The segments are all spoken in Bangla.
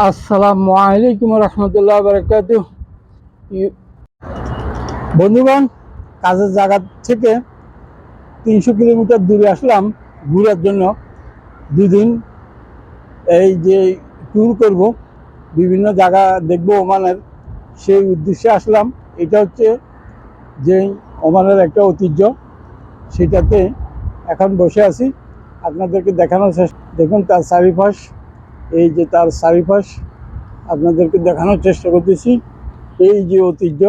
আসসালামু আলাইকুম রহমতুল্লাহ বারকাত বন্ধুগণ, কাজের জায়গা থেকে তিনশো কিলোমিটার দূরে আসলাম ঘোরার জন্য। দুদিন এই যে ট্যুর করব, বিভিন্ন জায়গা দেখব ওমানের, সেই উদ্দেশ্যে আসলাম। এটা হচ্ছে যে ওমানের একটা ঐতিহ্য, সেটাতে এখন বসে আছি। আপনাদেরকে দেখানোর চেষ্টা দেখুন তার চারিপাশ। এই যে তার চারিপাশ আপনাদেরকে দেখানোর চেষ্টা করতেছি। এই যে ঐতিহ্য,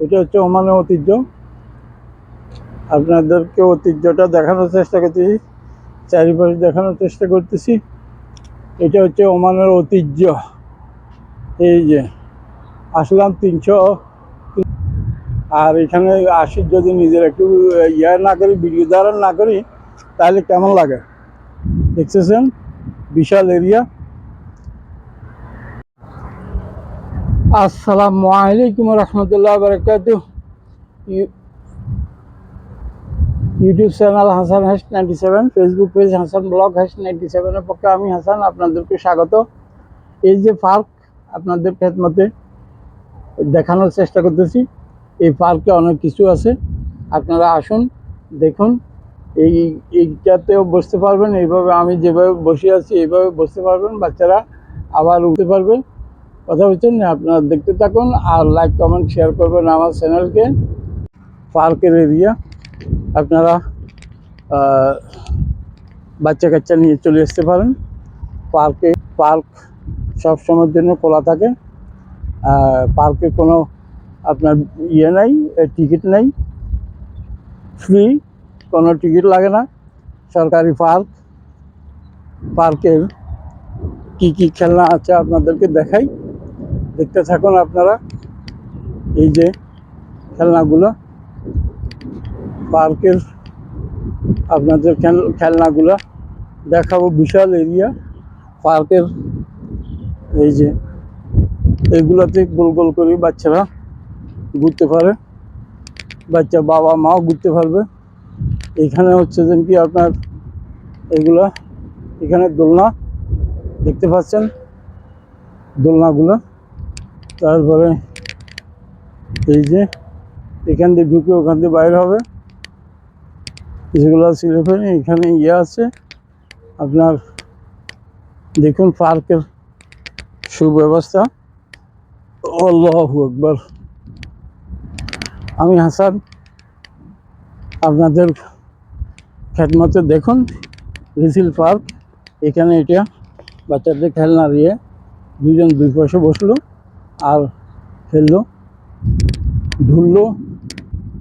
এটা হচ্ছে ওমানের ঐতিহ্য। আপনাদেরকে ঐতিহ্যটা দেখানোর চেষ্টা করতেছি, চারিপাশ দেখানোর চেষ্টা করতেছি। এটা হচ্ছে ওমানের ঐতিহ্য। এই যে আসলাম তিনশো আর এখানে আসি যদি নিজের একটু ইয়ে না করি, ভিডিও ধারণ না করি, তাহলে কেমন লাগে? দেখতেছেন? বিশাল এরিয়া আসসালামু আলাইকুম রহমতুল্লাহ বারকাত YouTube channel Hasan hash ninety seven, Facebook page Hasan blog hash ninety সেভেনের পক্ষে আমি হাসান, আপনাদেরকে স্বাগত। এই যে পার্ক আপনাদের খেদমতে দেখানোর চেষ্টা করতেছি, এই পার্কে অনেক কিছু আছে। আপনারা আসুন, দেখুন, এই এইটাতেও বসতে পারবেন, এইভাবে আমি যেভাবে বসে আছি, এইভাবে বসতে পারবেন, বাচ্চারা আবার উঠতে পারবে। কথা বলছেন, আপনারা দেখতে থাকুন আর লাইক কমেন্ট শেয়ার করবেন আমার চ্যানেলকে পার্কের এরিয়া আপনারা বাচ্চা কাচ্চা নিয়ে চলে আসতে পারেন। পার্কে, পার্ক সব সময়ের জন্য খোলা থাকে। পার্কে কোনো আপনার ইয়ে নাই টিকিট নেই। ফ্রি কোনো টিকিট লাগে না। সরকারি পার্ক। পার্কের কি কি খেলনা আছে আপনাদেরকে দেখাই। দেখতে থাকুন আপনারা। এই যে খেলনাগুলো, পার্কের আপনাদের খেল- খেলনাগুলো দেখাবো। বিশাল এরিয়া, পার্কের এই যে এগুলোতে গোল গোল করে বাচ্চারা ঘুরতে পারে। বাচ্চা বাবা মাও ঘুরতে পারবে। এখানে হচ্ছে যে কি আপনার এগুলা, এখানে দোলনা দেখতে পাচ্ছেন? দোলনাগুলো। তারপরে এই যে এখান দিয়ে ঢুকে ওখান দিয়ে বাইরে হবে। যেগুলো সিলেফেন এখানে ইয়ে আছে। আপনার দেখুন পার্কের সুব্যবস্থা। আল্লাহ একবার আমি হাসান, আপনাদের খেদমতে দেখুন, রিসিল পার্ক, এখানে এটা বাচ্চাদের খেলনা দিয়ে দুজন দুই পাশে বসল। আর খেললো ঢুললো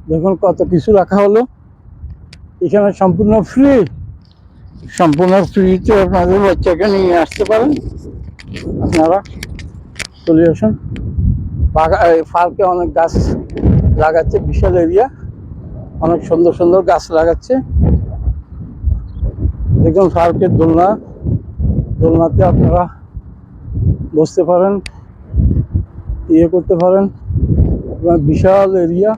দেখুন কত কিছু রাখা হলো। এখানে সম্পূর্ণ ফ্রি সম্পূর্ণ ফ্রিতে আপনাদের বাচ্চাকে নিয়ে আসতে পারেন। আপনারা চলে আসুন। পার্কে অনেক গাছ লাগাচ্ছে, বিশাল এরিয়া অনেক সুন্দর সুন্দর গাছ লাগাচ্ছে। দেখুন পার্কের দোলনা, দোলনাতে আপনারা বসতে পারেন। ইয়ে করতে পারেন। আপনার বিশাল এরিয়া।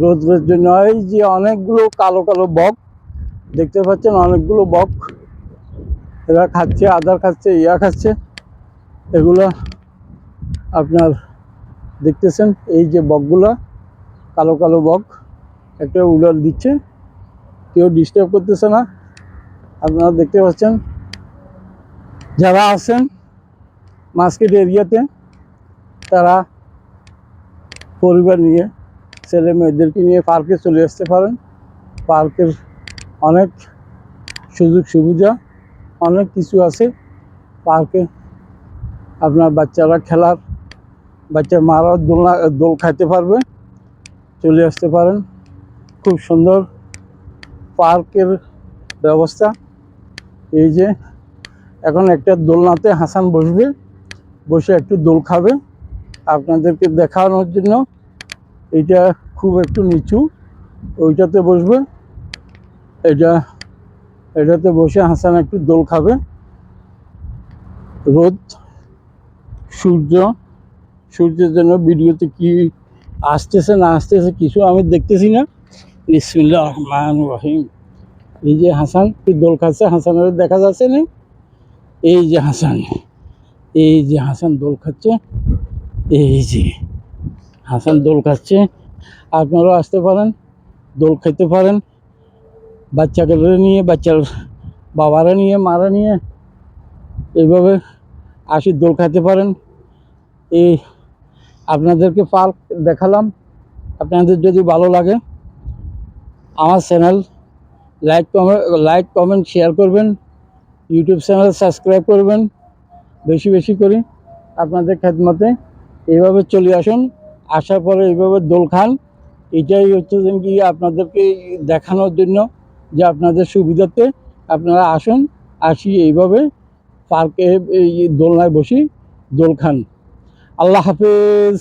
রোদ্রের জন্য এই যে অনেকগুলো কালো কালো বক, দেখতে পাচ্ছেন অনেকগুলো বক। এরা খাচ্ছে, আদার খাচ্ছে, ইয়া খাচ্ছে। এগুলো আপনার দেখতেছেন, এই যে বকগুলা, কালো কালো বক। একটা উলার দিচ্ছে, কেউ ডিস্টার্ব করতেছে না। আপনারা দেখতে পাচ্ছেন, যারা আছেন মার্কেট এরিয়াতে তারা পরিবার নিয়ে, ছেলে মেয়েদেরকে নিয়ে পার্কে চলে আসতে পারেন। পার্কের অনেক সুযোগ সুবিধা, অনেক কিছু আছে। পার্কে আপনার বাচ্চারা খেলার বাচ্চার মারা দোলনা, দোল খাইতে পারবে, চলে আসতে পারেন। খুব সুন্দর পার্কের ব্যবস্থা। এই যে, এখন একটা দোলনাতে হাসান বসবে, বসে একটু দোল খাবে। আপনাদেরকে দেখানোর জন্য, এটা খুব একটু নিচু, ওইটাতে বসবে এটা, এটাতে বসে হাসান একটু দোল খাবে। রোদ, সূর্য, সূর্যের জন্য ভিডিওতে কি আসতেছে, না আসতেছে, কিছু আমি দেখতেছি না। বিসমিল্লাহ রহমান রহিম। এই যে হাসান দোল খাচ্ছে, হাসানের দেখা যাচ্ছে না? এই যে হাসান, এই যে হাসান দোল খাচ্ছে। এই যে, হাসান দোল খাচ্ছে। আপনারাও আসতে পারেন, দোল খেতে পারেন। বাচ্চাকে নিয়ে, বাচ্চার বাবারা নিয়ে, মারা নিয়ে এইভাবে আসি, দোল খাইতে পারেন। এই আপনাদেরকে পার্ক দেখালাম। আপনাদের যদি ভালো লাগে, আমার channel like comment like, comment, share করবেন। ইউটিউব চ্যানেল সাবস্ক্রাইব করবেন। বেশি বেশি করে আপনাদের খেদমতে এইভাবে চলে আসুন, আসার পরে এইভাবে দোল খান। এটাই হচ্ছে কি আপনাদেরকে দেখানোর জন্য যে আপনাদের সুবিধাতে আপনারা আসুন, আসি এইভাবে পার্কে এই দোলনায় বসি, দোল খান। আল্লাহ হাফেজ।